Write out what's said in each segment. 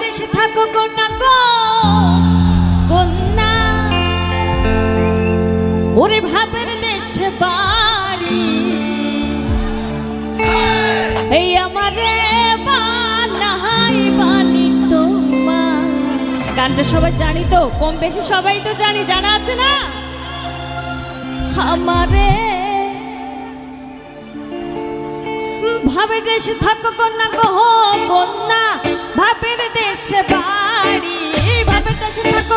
দেশে থাকো কন্যা কন্যা, ওরে ভাবের দেশে বাড়ি। এই আমারে গানটা সবাই জানি তো, কম বেশি সবাই তো জানি, জানা আছে না? আমারে ভাবের দেশে থাকো কন্যা কহ কন্যা। ভাবের দেশে বাড়ি ভাবের দেশে থাকো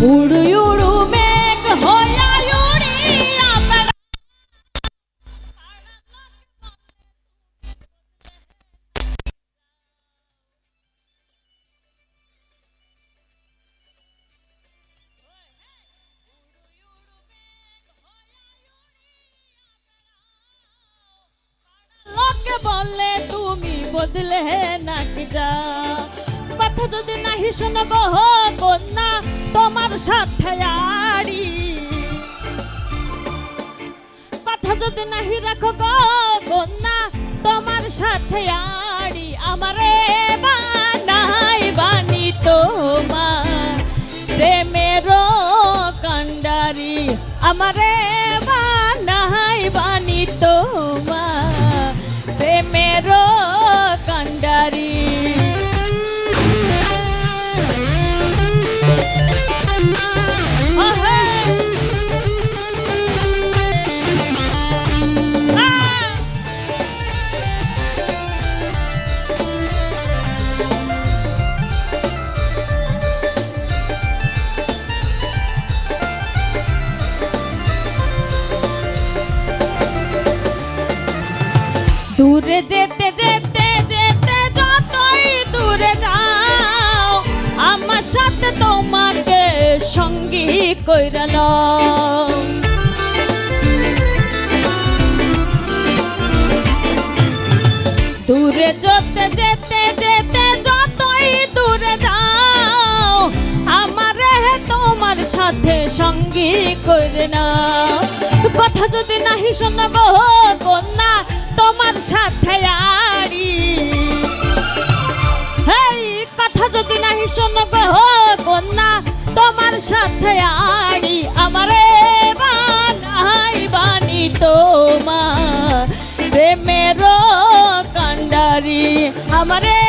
উড়ু উড়ু মেঘ হইয়া উড়িয়া বেড়া লোকে বলে তুমি বদলে নাকি যা কথা যদি নাহি শোনব কন্যা, তোমার সাথে আড়ি। কথা যদি নাহি রাখো গো কন্যা, তোমার সাথে আড়ি। আমারে বানাই বানি তোমার। প্রেমের কান্ডারি আমারে দূরে যেতে যেতে যেতে যতই দূরে যাও, আমার সাথে তোমাকে সঙ্গী কইরা লও। দূরে যেতে যেতে যেতে যতই দূরে যাও, আমারে তোমার সাথে সঙ্গী করে না কথা যদি নাহি শোনব সাথে আড়ি আমারে বানাই বানি তোমার। প্রেমের কান্ডারি আমারে